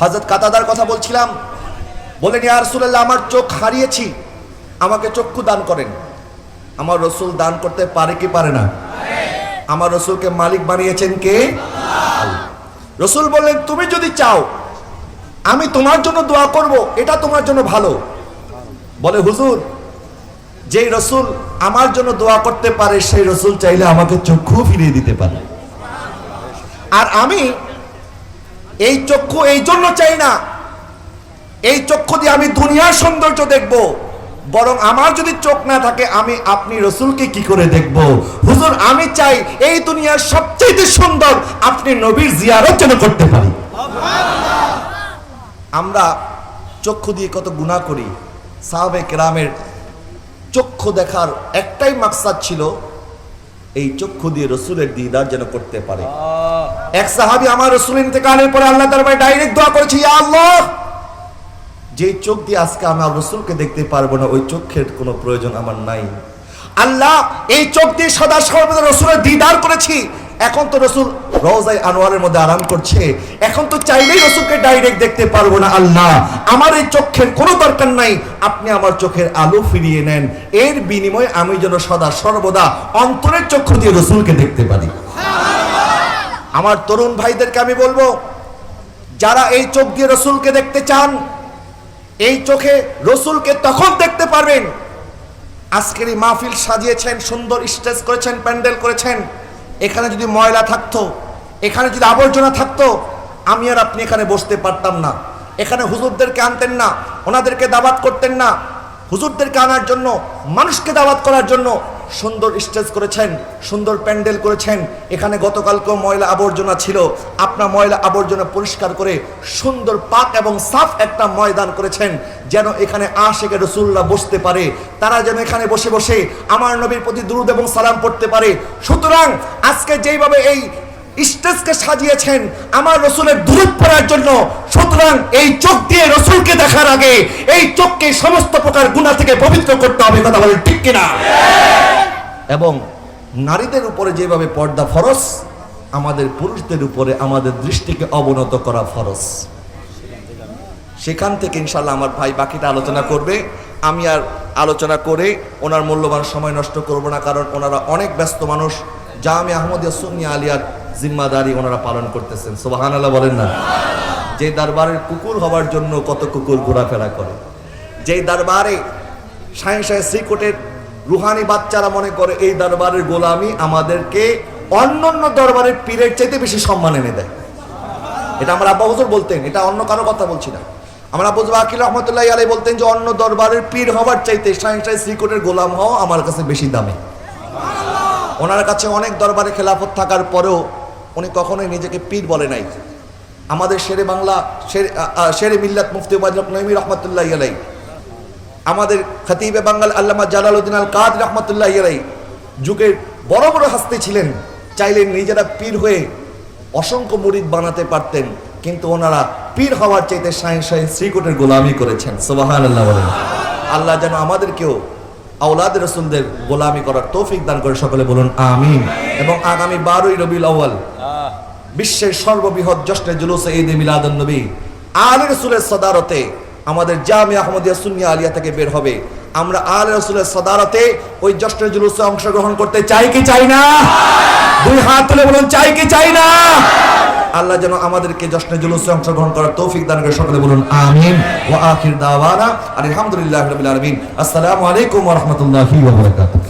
হজরত কাতাদার কথা বলছিলাম। বলেন ইয়া রাসূলুল্লাহ আমার চোখ হারিয়েছি। আমাকে চক্ষু দান করেন। আমার রসুল দান করতে পারে কি পারে না? আমার রসুলকে মালিক বানিয়েছেন কে? রসুল বললেন তুমি যদি চাও আমি তোমার জন্য দোয়া করব এটা তোমার জন্য ভালো। বলে হুজুর যেই রসুল আমার জন্য দোয়া করতে পারে সেই রসুল চাইলে আমাকে চক্ষু ফিরিয়ে দিতে পারে। আর আমি এই চক্ষু এই জন্য চাই না। এই চক্ষু দিয়ে আমি দুনিয়ার সৌন্দর্য দেখব। বরং আমার যদি চোখ না থাকে, আমি আপনি রসুলকে কি করে দেখব? হুজুর, আমি চাই এই দুনিয়ার সবচেয়ে সুন্দর আপনি নবীর জিয়ারত যেন করতে পারি। আমরা চক্ষু দিয়ে কত গুণা করি। সাহাবে কেরামের চক্ষু দেখার একটাই মাকসাদ ছিল, এই চক্ষু দিয়ে রসুলের দিদার যেন করতে পারে। এক সাহাবি আমার রসুল ইন্তেকালের পরে আল্লাহ দরবারে ডাইরেক্ট দোয়া করেছি আল্লাহ! যে চোখ দিয়ে আজকে আমার রসুলকে দেখতে পারব না, ওই চোখের কোনো প্রয়োজন আমার নাই। আল্লাহ, এই চোখ দিয়ে সদা সর্বদা রসুলের দিদার করেছি। এখন তো রসুল রোজাই আনোয়ারের মধ্যে আরাম করছে। এখন তো চাইলেই রসুলকে ডাইরেক্ট দেখতে পারব না, আল্লাহ। আমার এই চোখের কোনো দরকার নাই। আপনি আমার চোখের আলো ফিরিয়ে নেন। এর বিনিময়ে আমি যেন সদা সর্বদা অন্তরের চক্ষু দিয়ে রসুলকে দেখতে পারি। আমার তরুণ ভাইদেরকে আমি বলব, যারা এই চোখ দিয়ে রসুলকে দেখতে চান, এই চোখে রসুলকে তখন দেখতে পারবেন। আজকের এই মাহফিল সাজিয়েছেন, সুন্দর স্টেজ করেছেন, প্যান্ডেল করেছেন। এখানে যদি ময়লা থাকতো, এখানে যদি আবর্জনা থাকতো, আমি আর আপনি এখানে বসতে পারতাম না। এখানে হুজুরদেরকে আনতেন না, ওনাদেরকে দাওয়াত করতেন না। হুজুরদেরকে আনার জন্য, মানুষকে দাওয়াত করার জন্য সুন্দর স্টেজ করেছেন, সুন্দর প্যান্ডেল করেছেন। এখানে গতকালকেও ময়লা আবর্জনা ছিল। আপনার ময়লা আবর্জনা পরিষ্কার করে সুন্দর পাক এবং সাফ একটা ময়দান করেছেন, যেন এখানে আশেকে রসুল্লাহ বসতে পারে। তারা যেন এখানে বসে বসে আমার নবীর প্রতি দুরুদ এবং সালাম পড়তে পারে। সুতরাং আজকে যেইভাবে এই স্টেজকে সাজিয়েছেন আমার রসুলের দূরত পড়ার জন্য, সুতরাং এই চোখ দিয়ে রসুলকে দেখার আগে এই চোখকে সমস্ত প্রকার গুণা থেকে পবিত্র করতে হবে। কথা বলেন ঠিক কিনা? এবং নারীদের উপরে যেভাবে পর্দা ফরজ আমাদের পুরুষদের উপরে আমাদের দৃষ্টিকে অবনত করা ফরজ সেখান থেকে ইনশাল্লাহ আমার ভাই বাকিটা আলোচনা করবে। আমি আর আলোচনা করে ওনার মূল্যবান সময় নষ্ট করব না, কারণ ওনারা অনেক ব্যস্ত মানুষ। যা আমি আহমদ সুন্নি আলিয়ার জিম্মাদারি ওনারা পালন করতেছেন। সোবাহান আল্লাহ বলেন না। যে দরবারের কুকুর হওয়ার জন্য কত কুকুর ঘোরাফেরা করে। যেই দরবারে সায়েন্স শ্রীকোটের রুহানি বাচ্চারা মনে করে, এই দরবারের গোলামি আমাদেরকে অন্য অন্য দরবারের পীরের চাইতে বেশি সম্মান এনে দেয়। এটা আমার আব্বা হুজুর বলতেন, এটা অন্য কারও কথা বলছি না। আমার আব্বু আকিল রহমতুল্লাহ আলাই বলতেন যে, অন্য দরবারের পীর হওয়ার চাইতে সায়েন্স শ্রীকোটের গোলাম হওয়া আমার কাছে বেশি দামে। ওনার কাছে অনেক দরবারে খেলাফত থাকার পরেও উনি কখনোই নিজেকে পীর বলে নাই। আমাদের শেরে বাংলা, শেরে শেরে মিল্লাত মুফতি ওবায়দুল নইমি রহমতুল্লাহ আলাই আমাদের খতিবে বাঙ্গাল আল্লামা জালালউদ্দিন আল কাদ রহমতুল্লাহ আলাই যুগের বড় বড় হাসতে ছিলেন চাইলে নিজেরা পীর হয়ে অসংখ্য মুরিদ বানাতে পারতেন, কিন্তু ওনারা পীর হওয়ার চাইতে সায়েন্স সায়েন্স শ্রীকোটের গোলামি করেছেন। সোবাহান আল্লাহ বলেন। আল্লাহ যেন আমাদেরকেও আওলাদ রসুলদের গোলামি করার তৌফিক দান করে সকলে বলুন, আমিন। এবং আগামী বারোই রবিউল আউয়াল বিশ্বের সর্ববৃহৎ জশ্নে জুলুসে ঈদ মিলাদুন নবী, আলী রসুলের সদারতে আমাদের জামে আহমদিয়া সুনিয়া আলিয়া থেকে বের হবে। আমরা আল রসুলের সদারতে ওই জ্যেষ্ঠ জুলুসে অংশগ্রহণ করতে চাই কি চাই না? দুই হাত তুলে বলুন, চাই কি চাই না? আল্লাহ যেন আমাদেরকে জশ্নে জুলুসে অংশগ্রহণ করার তৌফিক দান করে সকলে বলুন, আমিন। ওয়া আখির দাওয়ানা আলহামদুলিল্লাহি রাব্বিল আলামিন। আসসালামু আলাইকুম রাহমাতুল্লাহি ওয়া বারাকাতুহু।